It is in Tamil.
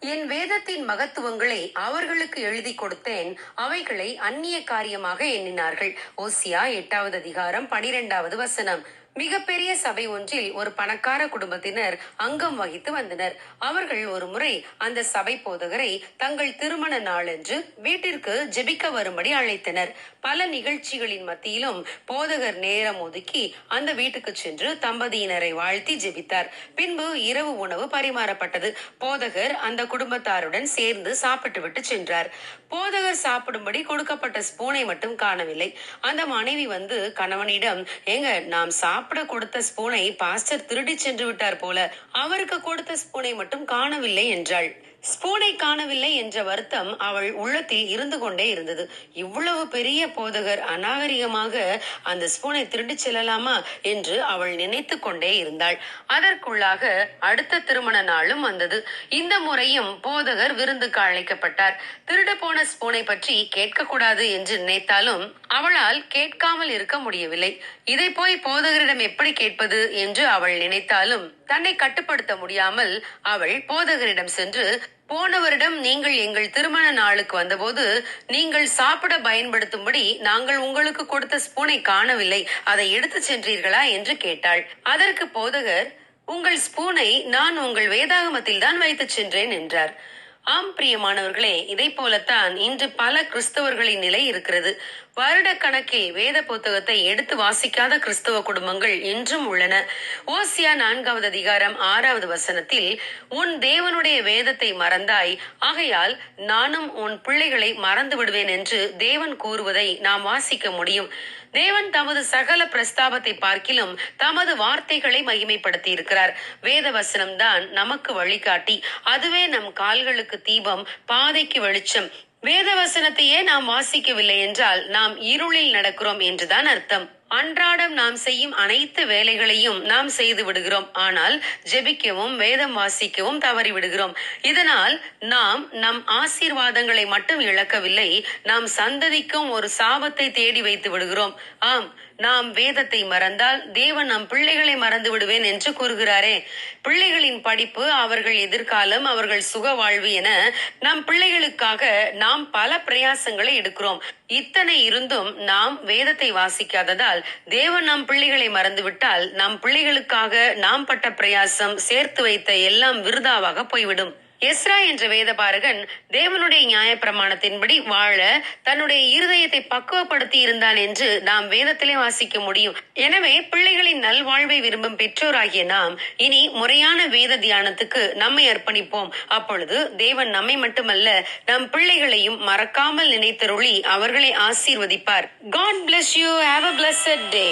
என் வேதத்தின் மகத்துவங்களை அவர்களுக்கு எழுதி கொடுத்தேன். அவைகளை அந்நிய காரியமாக எண்ணினார்கள். ஓசியா எட்டாவது அதிகாரம் பனிரெண்டாவது வசனம். மிகப்பெரிய சபை ஒன்றில் ஒரு பணக்கார குடும்பத்தினர் அங்கம் வகித்து வந்தனர். அவர்கள் ஒரு முறை அந்த சபை போதகரை தங்கள் திருமண நாளன்று வீட்டிற்கு ஜெபிக்க வரும்படி அழைத்தனர். பல நிகழ்ச்சிகளின் மத்தியிலும் போதகர் நேரம் ஒதுக்கி அந்த வீட்டுக்கு சென்று தம்பதியினரை வாழ்த்தி ஜெபித்தார். பின்பு இரவு உணவு பரிமாறப்பட்டது. போதகர் அந்த குடும்பத்தாருடன் சேர்ந்து சாப்பிட்டுவிட்டு சென்றார். போதகர் சாப்பிடும்படி கொடுக்கப்பட்ட ஸ்பூனை மட்டும் காணவில்லை. அந்த மனைவி வந்து கணவனிடம் ஏங்க நாம் சாப்பிட கொடுத்த ஸ்பூனை பாஸ்டர் திருடி சென்று விட்டார் போல அவருக்கு கொடுத்த ஸ்பூனை மட்டும் காணவில்லை என்றாள். ஸ்பூனை காணவில்லை என்ற வருத்தம் அவள் உள்ளத்தில் இருந்து கொண்டே இருந்தது. இவ்வளவு பெரிய போதகர் அநாகரிகமாக அந்த ஸ்பூனை திருடிச் செல்லலாமா என்று அவள் நினைத்து கொண்டே இருந்தாள். அதற்குள்ளாக அடுத்த திருமண நாளும் வந்தது. இந்த முறையும் போதகர் விருந்துக்கு அழைக்கப்பட்டார். திருடு போன ஸ்பூனை பற்றி கேட்கக்கூடாது என்று நினைத்தாலும் அவளால் கேட்காமல் இருக்க முடியவில்லை. இதை போய் போதகரிடம் எப்படி கேட்பது என்று அவள் நினைத்தாலும் தன்னை கட்டுப்படுத்த முடியாமல் அவள் போதகரிடம் சென்று போன வருடம் நீங்கள் எங்கள் திருமண நாளுக்கு வந்தபோது நீங்கள் சாப்பிட பயன்படுத்தும்படி நாங்கள் உங்களுக்கு கொடுத்த ஸ்பூனை காணவில்லை. அதை எடுத்து சென்றீர்களா என்று கேட்டாள். அதற்கு போதகர் உங்கள் ஸ்பூனை நான் உங்கள் வேதாகமத்தில் தான் வைத்துச் சென்றேன் என்றார். ஆம் பிரியமானவர்களே இதை போலத்தான் இன்று பல கிறிஸ்தவர்களின் நிலை இருக்கிறது. வருட கணக்கில் வேத புத்தகத்தை எடுத்து வாசிக்காத கிறிஸ்தவ குடும்பங்கள் இன்றும் உள்ளன. ஓசியா நான்காவது அதிகாரம் ஆறாவது வசனத்தில் உன் தேவனுடைய வேதத்தை மறந்தாய் ஆகையால் நானும் உன் பிள்ளைகளை மறந்து விடுவேன் என்று தேவன் கூறுவதை நாம் வாசிக்க முடியும். தேவன் தமது சகல பிரஸ்தாபத்தை பார்க்கிலும் தமது வார்த்தைகளை மகிமைப்படுத்தி இருக்கிறார் வேத வசனம் தான் நமக்கு வழிகாட்டி. அதுவே நம் கால்களுக்கு தீபம் பாதைக்கு வெளிச்சம். வேத வசனத்தையே நாம் வாசிக்கவில்லை என்றால் நாம் இருளில் நடக்கிறோம் என்றுதான் அர்த்தம். அன்றாடம் நாம் செய்யும் அனைத்து வேலைகளையும் நாம் செய்து விடுகிறோம். ஆனால் ஜெபிக்கவும் வேதம் வாசிக்கவும் தவறி விடுகிறோம். இதனால் நாம் நம் ஆசீர்வாதங்களை மட்டும் இழக்கவில்லை நாம் சந்ததிக்கும் ஒரு சாபத்தை தேடி வைத்து விடுகிறோம். ஆம் நாம் வேதத்தை மறந்தால் தேவன் நம் பிள்ளைகளை மறந்து விடுவேன் என்று கூறுகிறாரே. பிள்ளைகளின் படிப்பு அவர்கள் எதிர்காலம் அவர்கள் சுக வாழ்வு என நம் பிள்ளைகளுக்காக நாம் பல பிரயாசங்களை எடுக்கிறோம். இத்தனை இருந்தும் நாம் வேதத்தை வாசிக்காததால் தேவன் நம் பிள்ளைகளை மறந்துவிட்டால் நம் பிள்ளைகளுக்காக நாம் பட்ட பிரயாசம் சேர்த்து வைத்த எல்லாம் விருதாவாக போய்விடும். எஸ்ரா என்ற வேதபாரகன் தேவனுடைய நியாய பிரமாணத்தின்படி வாழ தன்னுடைய இருதயத்தை பக்குவப்படுத்தி இருந்தான் என்று நாம் வேதத்திலே வாசிக்க முடியும். எனவே பிள்ளைகளின் நல்வாழ்வை விரும்பும் பெற்றோராகிய நாம் இனி முறையான வேத தியானத்துக்கு நம்மை அர்ப்பணிப்போம். அப்பொழுது தேவன் நம்மை மட்டுமல்ல நம் பிள்ளைகளையும் மறக்காமல் நினைத்தருளி அவர்களை ஆசீர்வதிப்பார். God bless you have a blessed day